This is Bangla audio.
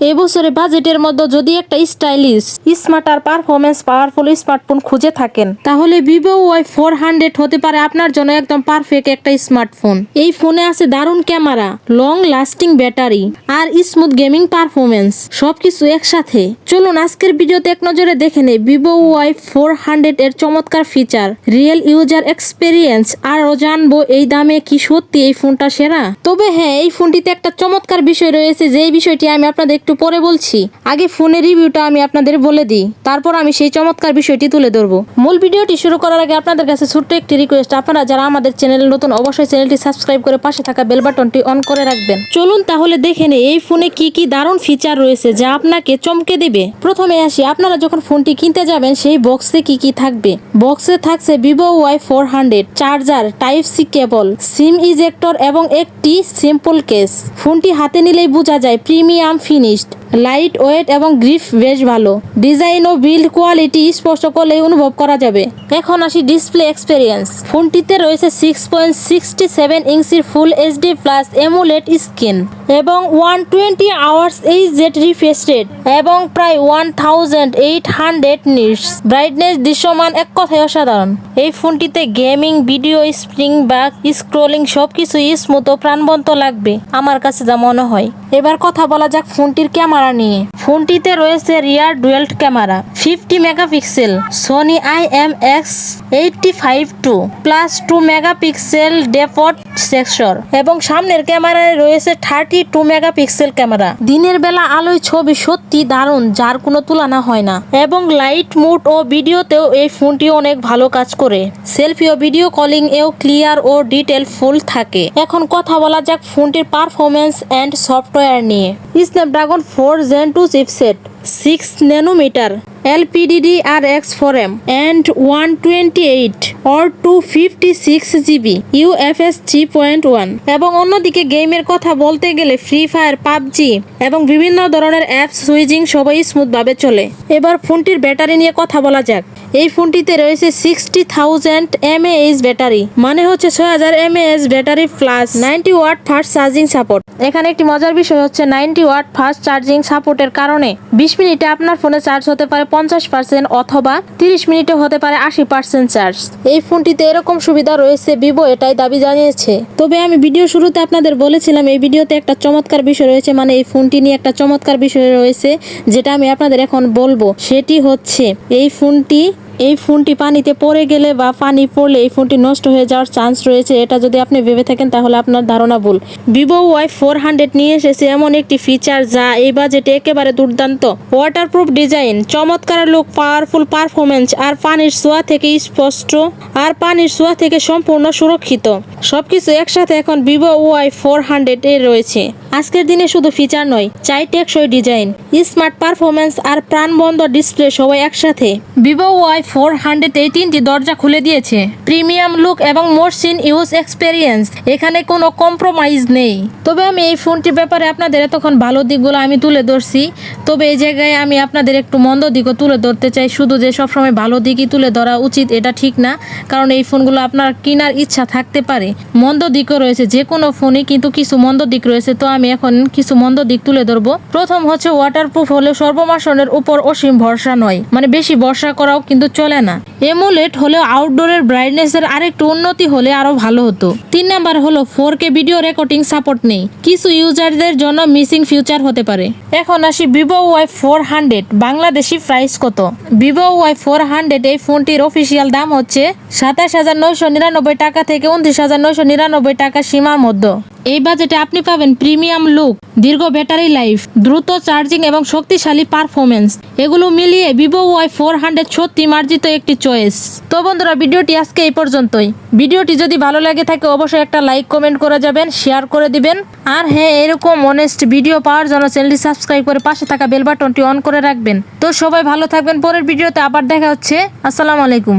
এবছরে বাজেটের মধ্যে যদি একটা স্টাইলিশ স্মার্ট আর পারফরমেন্স পাওয়ারফুল স্মার্টফোন খুঁজে থাকেন, তাহলে ভিভো ওয়াই ফোর হান্ড্রেড হতে পারে আপনার জন্য একদম পারফেক্ট একটা স্মার্টফোন এই ফোনে আছে দারুণ ক্যামেরা লং লাস্টিং ব্যাটারি আর স্মুথ গেমিং পারফরমেন্স সবকিছু একসাথে। চলুন আজকের ভিডিওতে এক নজরে দেখে নেই ভিভো ওয়াই ফোর হান্ড্রেড এর চমৎকার ফিচার রিয়েল ইউজার এক্সপেরিয়েন্স আরও জানব এই দামে কি সত্যি এই ফোনটা সেরা। তবে হ্যাঁ এই ফোনটিতে একটা চমৎকার বিষয় রয়েছে, যেই বিষয়টি আমি আপনাদের একটু পরে বলছি। আগে ফোনের রিভিউটা আমি আপনাদের বলে দিই। তারপর আমি সেই চমৎকার বিষয়টি তুলে ধরবো। মূল ভিডিওটি শুরু করার আগে আপনাদের কাছে ছোট্ট একটি রিকোয়েস্ট আপনারা যারা আমাদের চ্যানেল নতুন, অবশ্যই চ্যানেলটি সাবস্ক্রাইব করে পাশে থাকা বেল বাটনটি অন করে রাখবেন। চলুন তাহলে দেখে নেই, এই ফোনে কি কি দারুণ ফিচার রয়েছে যা আপনাকে চমকে দেবে? প্রথমে আসি, আপনারা যখন ফোনটি কিনতে যাবেন, সেই বক্সে কি কি থাকবে? বক্সে থাকছে Vivo Y four hundred charger type C cable SIM ejector এবং একটি সিম্পল কেস ফোনটি হাতে নিলেই বোঝা যায় প্রিমিয়াম шість লাইট ওয়েট এবং গ্রিপ বেশ ভালো। ডিজাইন ও বিল্ড কোয়ালিটি স্পষ্ট করলেই অনুভব করা যাবে। এখন আসি ডিসপ্লে এক্সপেরিয়েন্স ফোনটিতে রয়েছে সিক্স পয়েন্ট সিক্সটি সেভেন ইঞ্চির full HD plus AMOLED screen এবং one twenty hours H Z rate এবং প্রায় one thousand eight hundred nits brightness দৃশ্যমান, এক কথায় অসাধারণ। এই ফোনটিতে গেমিং ভিডিও স্প্রিং বা স্ক্রোলিং সবকিছুই স্মুথ ও প্রাণবন্ত লাগবে, আমার কাছে যা মনে হয়। এবার কথা বলা যাক ফোনটির ক্যামেরা নিয়ে। ফোনটিতে রয়েছে rear dual camera fifty megapixel Sony I M X eighty five two plus two megapixel depth sensor এবং সামনের ক্যামেরায় রয়েছে থার্টি টু মেগাপিক্সেল ক্যামেরা। দিনের বেলা আলোয় ছবি সত্যি দারুণ, যার কোনো তুলনা হয় না। এবং লাইট মুড ও ভিডিওতেও এই ফোনটি অনেক ভালো কাজ করে। সেলফি ও ভিডিও কলিং এও ক্লিয়ার ও ডিটেল ফুল থাকে। এখন কথা বলা যাক ফোনটির পারফরমেন্স অ্যান্ড সফটওয়্যার নিয়ে। Snapdragon four gen two chipset six nanometer LPDDR4 4M and 128 or 256 GB UFS 3.1 এবং অন্যদিকে গেমের কথা বলতে গেলে ফ্রি ফায়ার, পাবজি এবং বিভিন্ন ধরনের অ্যাপস সুইজিং সবাই স্মুথভাবে চলে। এবার ফোনটির ব্যাটারি নিয়ে কথা বলা যাক। এই ফোনটিতে রয়েছে সিক্সটি থাউজেন্ড এমএএইচ ব্যাটারি মানে হচ্ছে ছয় হাজার MAH battery plus ninety watt fast charging support. এখানে একটি মজার বিষয় হচ্ছে নাইনটি ওয়াট ফাস্ট চার্জিং সাপোর্টের কারণে বিশ মিনিটে আপনার ফোনে চার্জ হতে পারে পঞ্চাশ পার্সেন্ট অথবা তিরিশ মিনিটে হতে পারে আশি পার্সেন্ট চার্জ। এই ফোনটিতে এরকম সুবিধা রয়েছে ভিভো, এটাই দাবি জানিয়েছে। তবে আমি ভিডিও শুরুতে আপনাদের বলেছিলাম, এই ভিডিওতে একটা চমৎকার বিষয় রয়েছে মানে এই ফোনটি নিয়ে একটা চমৎকার বিষয় রয়েছে, যেটা আমি আপনাদের এখন বলব। সেটি হচ্ছে, এই ফোনটি এই ফোনটি পানিতে পড়ে গেলে বা পানি পড়লে এই ফোনটি নষ্ট হয়ে যাওয়ার চান্স রয়েছে, এটা যদি আপনি ভেবে থাকেন তাহলে আপনার ধারণা ভুল। ভিভো ওয়াই ফোর হান্ড্রেড নিয়ে এসেছে এমন একটি ফিচার যা এই বাজেটে একেবারে দুর্দান্ত। ওয়াটারপ্রুফ ডিজাইন চমৎকার লুক পাওয়ারফুল পারফরমেন্স আর পানির ছোঁয়া থেকে স্পষ্ট আর পানির ছোঁয়া থেকে সম্পূর্ণ সুরক্ষিত। সবকিছু একসাথে এখন ভিভো ওয়াই ফোর হান্ড্রেড এ রয়েছে। আজকের দিনে শুধু ফিচার নয়, চাই টেকসই ডিজাইন স্মার্ট পারফরমেন্স আর প্রাণবন্ধ ডিসপ্লে সবাই একসাথে। ভিভো ওয়াই ফোর হান্ড্রেড এই তিনটি দরজা খুলে দিয়েছে। প্রিমিয়াম লুক এবং মোরসিন ইউজ এক্সপেরিয়েন্স এখানে কোনো কম্প্রোমাইজ নেই। তবে আমি এই ফোনটির ব্যাপারে আপনাদের এতক্ষণ ভালো দিকগুলো আমি তুলে ধরছি। তবে এই জায়গায় আমি আপনাদের একটু মন্দ দিকও তুলে ধরতে চাই। শুধু যে সবসময় ভালো দিকই তুলে ধরা উচিত, এটা ঠিক না। কারণ এই ফোনগুলো আপনার কেনার ইচ্ছা থাকতে পারে। মন্দ দিকও রয়েছে যে কোনো ফোনে কিন্তু কিছু মন্দ দিক রয়েছে, তো আমি এখন কিছু মন্দ দিক তুলে ধরবো। প্রথম হচ্ছে ওয়াটারপ্রুফ হলে সর্বমাসনের উপর অসীম ভরসা নয়। মানে বেশি ভরসা করাও কিন্তু চলে না। এমুলেট হলেও আউটডোরের ব্রাইটনেসের আরেকটু উন্নতি হলে আরও ভালো হতো। তিন নাম্বার হলো four K video recording support নেই। কিছু ইউজারদের জন্য মিসিং ফিউচার হতে পারে। এখন আসি Vivo Y four hundred Bangladeshi price কত? ভিভো ওয়াই ফোর হান্ড্রেড এই ফোনটির অফিসিয়াল দাম হচ্ছে সাতাশ হাজার নয়শো নিরানব্বই টাকা থেকে উনত্রিশ হাজার নয়শো নিরানব্বই টাকা সীমার মধ্যে। এই বাজেটে আপনি পাবেন প্রিমিয়াম লুক, দীর্ঘ ব্যাটারি লাইফ, দ্রুত চার্জিং এবং শক্তিশালী পারফরমেন্স এগুলো মিলিয়ে ভিভো ওয়াই ফোর হান্ড্রেড সত্যি মার্জিত একটি চয়েস। তো বন্ধুরা, ভিডিওটি আজকে এই পর্যন্তই। ভিডিওটি যদি ভালো লাগে থাকে, অবশ্যই একটা লাইক, কমেন্ট করে যাবেন, শেয়ার করে দিবেন। আর হ্যাঁ এরকম অনেস্ট ভিডিও পাওয়ার জন্য চ্যানেলটি সাবস্ক্রাইব করে পাশে থাকা বেল বাটনটি অন করে রাখবেন। তো সবাই ভালো থাকবেন, পরের ভিডিওতে আবার দেখা হচ্ছে। আসসালামু আলাইকুম।